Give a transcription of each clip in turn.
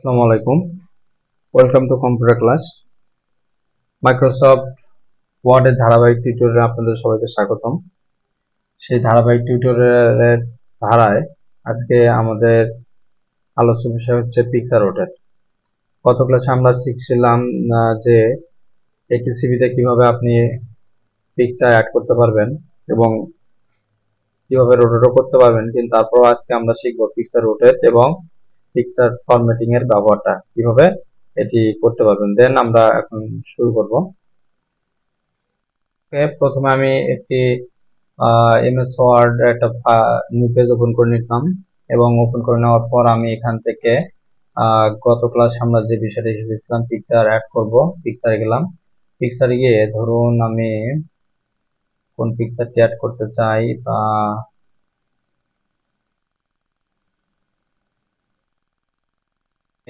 আসসালামু আলাইকুম। Welcome to computer class Microsoft ওয়ার্ডের ধারাবাহিক টিউটোরিয়ালে আপনাদের সবাইকে স্বাগতম। সেই ধারাবাহিক টিউটোরিয়ালের ধারায় আজকে আমাদের আলোচ্য বিষয় হচ্ছে পিকচার রোটেট গত ক্লাসে আমরা শিখছিলাম যে একটি সিভিতে কীভাবে আপনি পিকচার অ্যাড করতে পারবেন এবং কীভাবে রোটেটও করতে পারবেন, কিন্তু তারপর আজকে আমরা শিখব পিকচার রোটেট এবং পিকচার ফরম্যাটিং এর ব্যবহারটা কীভাবে এটি করতে পারবেন? দেন আমরা এখন শুরু করব। প্রথমে আমি একটি এমএস ওয়ার্ড একটা নিউ পেজ ওপেন করে নিলাম এবং ওপেন করে নেওয়ার পর আমি এখান থেকে গত ক্লাস আমরা যে বিষয়টা শিখেছিলাম পিকচার অ্যাড করব। পিকচারে গেলাম। পিকচারে গিয়ে ধরুন আমি কোন পিকচারটি অ্যাড করতে চাই বা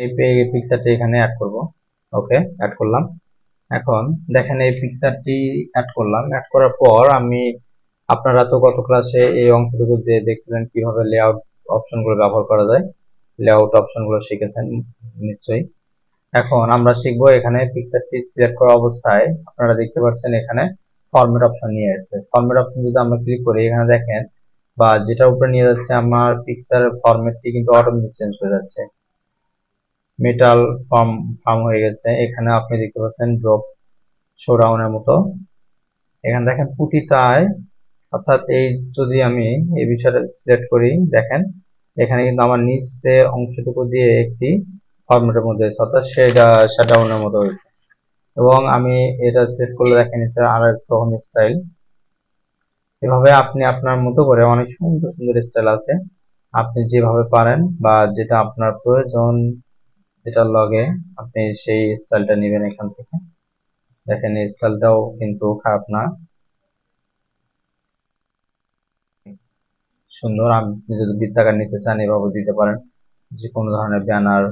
এই পিকচারটি এখানে অ্যাড করব। ওকে অ্যাড করলাম। এখন দেখেন এই পিকচারটি অ্যাড করলাম। অ্যাড করার পর আমি, আপনারা তো গত ক্লাসে এই অংশটুকু দেখছিলেন কীভাবে লেআউট অপশনগুলো ব্যবহার করা যায় লেআউট অপশনগুলো শিখেছেন, নিশ্চয়ই। এখন আমরা শিখব এখানে পিকচারটি সিলেক্ট করা অবস্থায়, আপনারা দেখতে পাচ্ছেন এখানে ফরম্যাট অপশন নিয়ে এসেছে। ফরম্যাট অপশন যদি আমরা ক্লিক করি, এখানে দেখেন, বা যেটার উপরে নিয়ে যাচ্ছে, আমার পিকচারের ফরম্যাটটি কিন্তু অটোমেটিক চেঞ্জ হয়ে যাচ্ছে। মেটাল ফর্ম ফর্ম হয়ে গেছে। এখানে আপনি দেখতে পাচ্ছেন ড্রপ শোডাউনের মতো। এখানে দেখেন প্রতিটায় অর্থাৎ এই যদি আমি এই বিষয়টা সিলেক্ট করি, দেখেন, এখানে কিন্তু আমার নিচে অংশটুকু দিয়ে একটি ফরম্যাটের মধ্যে এসেছে অর্থাৎ সেটা শাটডাউনের মতো হয়েছে। এবং আমি এটা সিলেক্ট করলে দেখেন এটা আর এক রকম স্টাইল এভাবে আপনি আপনার মতো করে অনেক সুন্দর সুন্দর স্টাইল আছে। আপনি যেভাবে পারেন বা যেটা আপনার প্রয়োজন যেটা লগে আপনি সেই স্টাইলটা নেবেন এখান থেকে। দেখেন এই স্টাইলটাও কিন্তু খারাপ না। সুন্দর, আপনি যদি বৃত্তাকার নিতে চান, এভাবে দিতে পারেন। যে কোনো ধরনের ব্যানার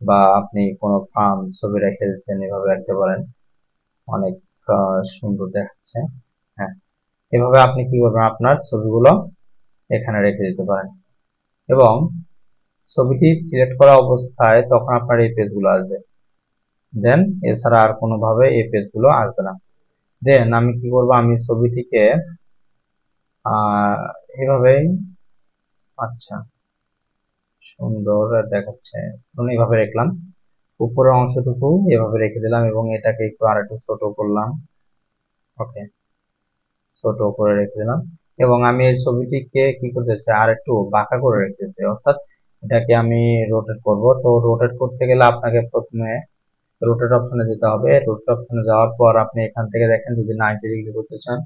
বা আপনি কোনো ফার্ম ছবি রেখে দিচ্ছেন এভাবে রাখতে পারেন। অনেক সুন্দর দেখাচ্ছে। হ্যাঁ এভাবে আপনি কি করবেন? আপনার ছবিগুলো এখানে রেখে দিতে পারেন। এবং ছবিটি সিলেক্ট করা অবস্থায় তখন আপনার এই পেজগুলো আসবে। দেন, এছাড়া আর কোনোভাবে এই পেজগুলো আসবে না। দেন, আমি কি করব আমি ছবিটিকে এভাবেই আচ্ছা সুন্দর দেখাচ্ছে। এইভাবে রাখলাম। উপরের অংশটুকু এভাবে রেখে দিলাম এবং এটাকে একটু আর একটু ছোট করলাম। ওকে, ছোট করে রেখে দিলাম। এবং আমি এই ছবিটিকে কি করতে চাই আর একটু বাঁকা করে রেখেছি অর্থাৎ এটাকে আমি রোটেট করব। তো রোটেট করতে গেলে আপনাকে প্রথমে রোটেট অপশনে যেতে হবে। রোটেট অপশনে যাওয়ার পর আপনি এখান থেকে দেখেন, যদি নাইনটি ডিগ্রি করতে চান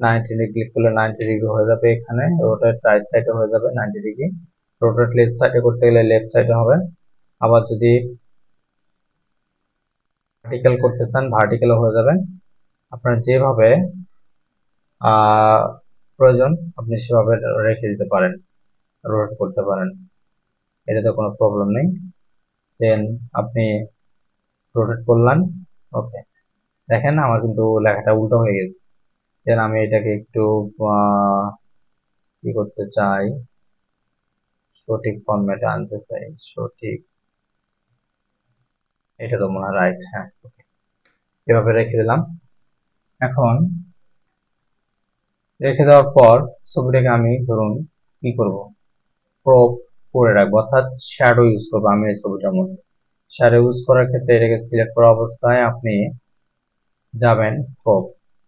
নাইনটি ডিগ্রি ক্লিক করলে নাইনটি ডিগ্রি হয়ে যাবে এখানে। রোটেট রাইট সাইডে হয়ে যাবে নাইনটি ডিগ্রি রোটেট লেফট সাইডে করতে গেলে লেফট সাইডে হবে। আবার যদি ভার্টিক্যাল করতে চান ভার্টিক্যাল হয়ে যাবে। আপনার যেভাবে প্রয়োজন, আপনি সেভাবে রেখে দিতে পারেন রোটেট করতে পারেন। এটাতে কোনো প্রবলেম নেই। দেন আপনি রোটেট করলেন ওকে দেখেন আমার কিন্তু লেখাটা উল্টো হয়ে গেছে। দেন আমি এটাকে একটু কি করতে চাই? সঠিক ফরম্যাটে আনতে চাই। সঠিক। এটা তো মনে হয় রাইট হ্যাঁ. এভাবে রেখে দিলাম। এখন রেখে দেওয়ার পর ছবিটাকে আমি ধরুন কি করব? ক্রপ করে রাখব, অর্থাৎ শ্যাডো ইউজ করব আমি এই ছবিটার মধ্যে। শ্যাডো ইউজ করার ক্ষেত্রে এটাকে সিলেক্ট করা অবস্থায় আপনি যাবেন ক্রপ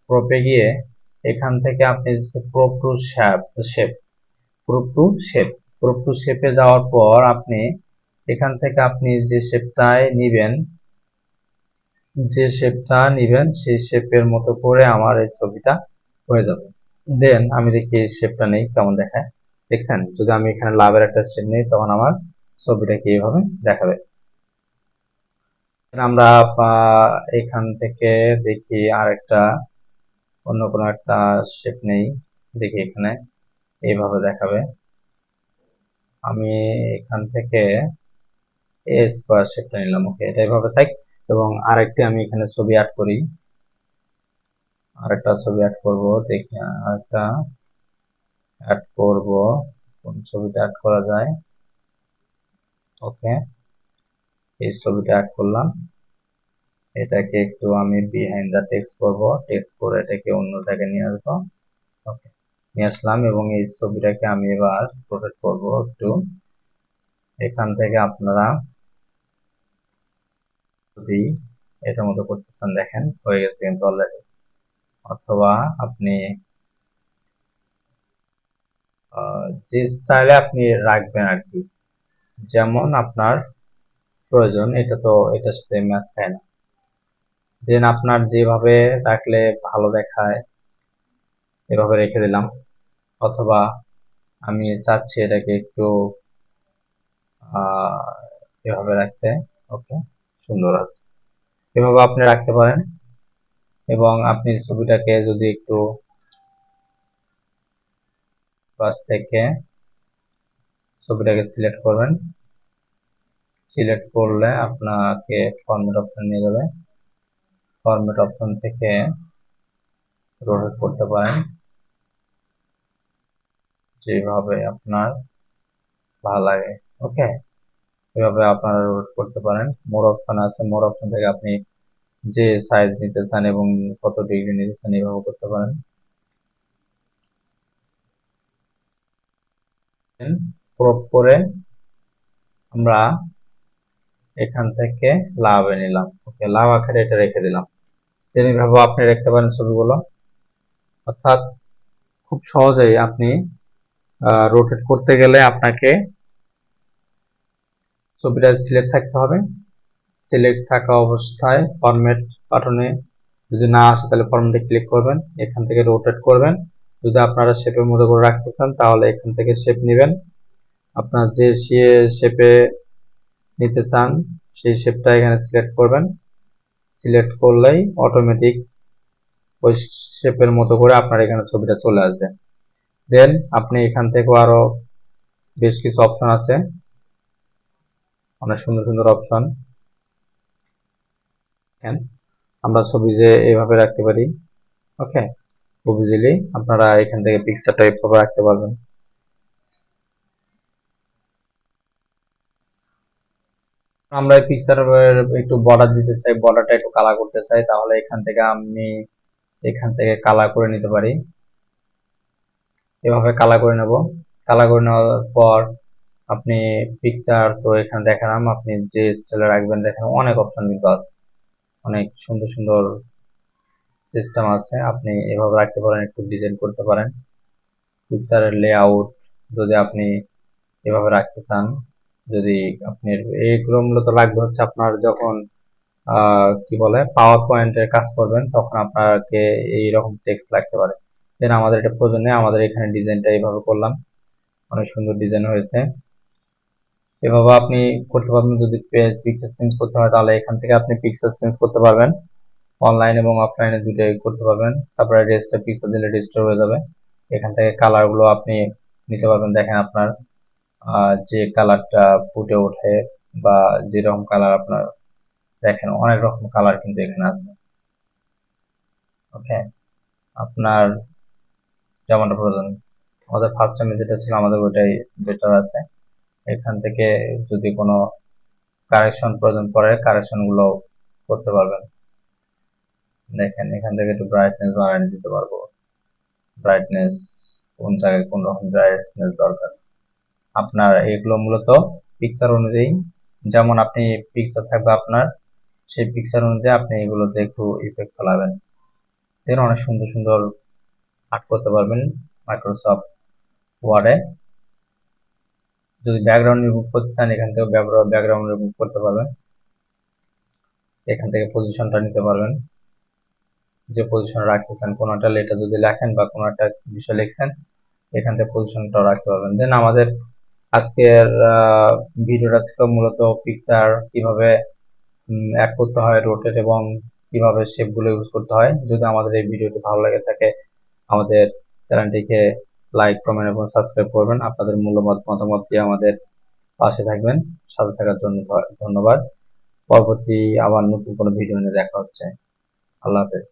ক্রপে গিয়ে এখান থেকে আপনি crop to shape shape crop to shape crop to শেপে যাওয়ার পর আপনি এখান থেকে আপনি যে শেপটায় নিবেন, যে শেপটা নিবেন সেই শেপের মতো করে আমার এই ছবিটা হয়ে যাবে। দেন আমি দেখি এই শেপটা নেই, কেমন দেখায়। দেখছেন? যদি আমি এখানে লাভের একটা শেপ নিই, তখন আমার ছবিটাকে এইভাবে দেখাবে? আমরা এখান থেকে দেখি আর একটা অন্য কোনো একটা শেপ নেই, দেখি এখানে এইভাবে দেখাবে। আমি এখান থেকে এ স্কোয়ার শেপটা নিলাম ওকে এটা এইভাবে থাক। এবং আরেকটি আমি এখানে ছবি অ্যাড করি। আরেকটা ছবি অ্যাড করব, দেখি, আরেকটা অ্যাড করব। কোন ছবিটা অ্যাড করা যায়? ওকে এই ছবিটা অ্যাড করলাম। এটাকে একটু আমি বিহাইন্ড দ্য টেক্সট করব। টেক্সট করে এটাকে অন্য জায়গায় নিয়ে আসব। ওকে নিয়ে আসলাম এবং এই ছবিটাকে আমি এবার রোটেট করব একটু। এখান থেকে আপনারা যদি এটার মতো করতে চান, দেখেন, হয়ে গেছে কিন্তু অলরেডি অথবা আপনি যে স্টাইলে আপনি রাখবেন আর কি। যেমন আপনার প্রয়োজন, এটা তো এটার সাথে ম্যাচ খায় না। দেন আপনার যেভাবে রাখলে ভালো দেখায়, এভাবে রেখে দিলাম। অথবা আমি চাচ্ছি এটাকে একটু এভাবে রাখতে। ওকে সুন্দর আছে। এভাবে আপনি রাখতে পারেন। এবং আপনি ছবিটাকে যদি একটু পাশ থেকে ছবিটাকে সিলেক্ট করবেন। সিলেক্ট করলে আপনাকে ফরম্যাট অপশন নিয়ে যাবে। ফরম্যাট অপশন থেকে রোটেট করতে পারেন। যেভাবে আপনার ভালো লাগে ওকে এভাবে আপনারা রোটেট করতে পারেন। মোর অপশন আছে মোর অপশন থেকে আপনি যে সাইজ নিতে চান এবং কত ডিগ্রি নিতে চান, এভাবে করতে পারেন। ক্রপ করে আমরা এখান থেকে লাভে নিলাম। ওকে, লাভ আকারে এটা রেখে দিলাম। এইভাবে আপনি রাখতে পারেন ছবিগুলো। অর্থাৎ খুব সহজেই আপনি রোটেট করতে গেলে আপনাকে ছবিটা সিলেক্ট থাকতে হবে। সিলেক্ট থাকা অবস্থায় ফরম্যাট বাটনে যদি না আসে তাহলে ফরম্যাটে ক্লিক করবেন। এখান থেকে রোটেট করবেন। যদি আপনারা শেপের মতো করে রাখতে চান, তাহলে এখান থেকে শেপ নেবেন। আপনার যে শেপে নিতে চান, সেই শেপটা এখানে সিলেক্ট করবেন। সিলেক্ট করলেই অটোমেটিক ওই শেপের মতো করে আপনার এখানে ছবিটা চলে আসবে। দেন আপনি এখান থেকেও আরও বেশ কিছু অপশন আছে। অনেক সুন্দর সুন্দর অপশন আমরা ছবি যে এইভাবে রাখতে পারি। ওকে খুব ইজিলি আপনারা এখান থেকে পিকচারটা এইভাবে রাখতে পারবেন। আমরা এই পিকচারের একটু বর্ডার দিতে চাই বর্ডারটা একটু কালার করতে চাই, তাহলে এখান থেকে আমি এখান থেকে কালার করে নিতে পারি। এভাবে কালার করে নেব। কালার করে নেওয়ার পর আপনি পিকচার তো এখানে দেখালাম, আপনি যে স্টাইলে রাখবেন দেখেন অনেক অপশন কিন্তু আছে। অনেক সুন্দর সুন্দর সিস্টেম আছে, আপনি এভাবে রাখতে পারেন, একটু ডিজাইন করতে পারেন। পিকচারের লেআউট যদি আপনি এভাবে রাখতে চান, যদি আপনি এইগুলো মূলত লাগবে হচ্ছে আপনার যখন কি বলে পাওয়ার পয়েন্টের কাজ করবেন, তখন আপনাকে এইরকম টেক্সট লাগতে পারে। দেন আমাদের এটা প্রয়োজন নেই, আমাদের এখানে ডিজাইনটা এইভাবে করলাম। অনেক সুন্দর ডিজাইন হয়েছে। এভাবে আপনি করতে পারবেন, যদি পেজ পিকচার চেঞ্জ করতে হয়, তাহলে এখান থেকে আপনি পিকচার চেঞ্জ করতে পারবেন। অনলাইন এবং অফলাইনে দুটোই করতে পারবেন। তারপরে রেজিস্টার পিকচার দিলে রেজিস্টার হয়ে যাবে। এখান থেকে কালারগুলো আপনি নিতে পারবেন। দেখেন আপনার যে কালারটা ফুটে ওঠে বা যেরকম কালার আপনার, দেখেন অনেক রকম কালার কিন্তু এখানে আছে। ওকে আপনার যেমনটা প্রয়োজন আমাদের ফার্স্ট টাইমে যেটা ছিল, আমাদের ওইটাই বেটার আছে। এখান থেকে যদি কোনো কারেকশন প্রয়োজন পড়ে কারেকশনগুলো করতে পারবেন। দেখেন, এখান থেকে একটু ব্রাইটনেস বাড়ানো দিতে পারব। ব্রাইটনেস কোন জায়গায় কোন রকম ব্রাইটনেস দরকার? আপনার এগুলো মূলত পিকচার অনুযায়ী, যেমন আপনি পিকচার থাকবে আপনার, সেই পিকচার অনুযায়ী আপনি এগুলোতে একটু ইফেক্ট ফেলাবেন। দেখেন, অনেক সুন্দর সুন্দর আর্ট করতে পারবেন মাইক্রোসফট ওয়ার্ডে যদি ব্যাকগ্রাউন্ড রিমুভ করতে চান, এখান থেকে ব্যাকগ্রাউন্ড রিমুভ করতে পারবেন। এখান থেকে পজিশনটা নিতে পারবেন। যে পজিশন রাখতেছেন চান কোনো একটা লেটার যদি লেখেন বা কোনো একটা বিষয় লিখছেন, এখান থেকে পজিশনটা রাখতে পারবেন। দেন আমাদের আজকের ভিডিওটা ছিল মূলত পিকচার কীভাবে অ্যাড করতে হয় রোটেট এবং কীভাবে শেপগুলো ইউজ করতে হয়। যদি আমাদের এই ভিডিওটি ভালো লাগে থাকে, আমাদের চ্যানেলটিকে লাইক কমেন্ট এবং সাবস্ক্রাইব করবেন। আপনাদের মূল্যবান মতামত দিয়ে আমাদের পাশে থাকবেন। সাথে থাকার জন্য ধন্যবাদ। পরবর্তী আবার নতুন কোনো ভিডিও নিয়ে দেখা হচ্ছে। আল্লাহ হাফেজ।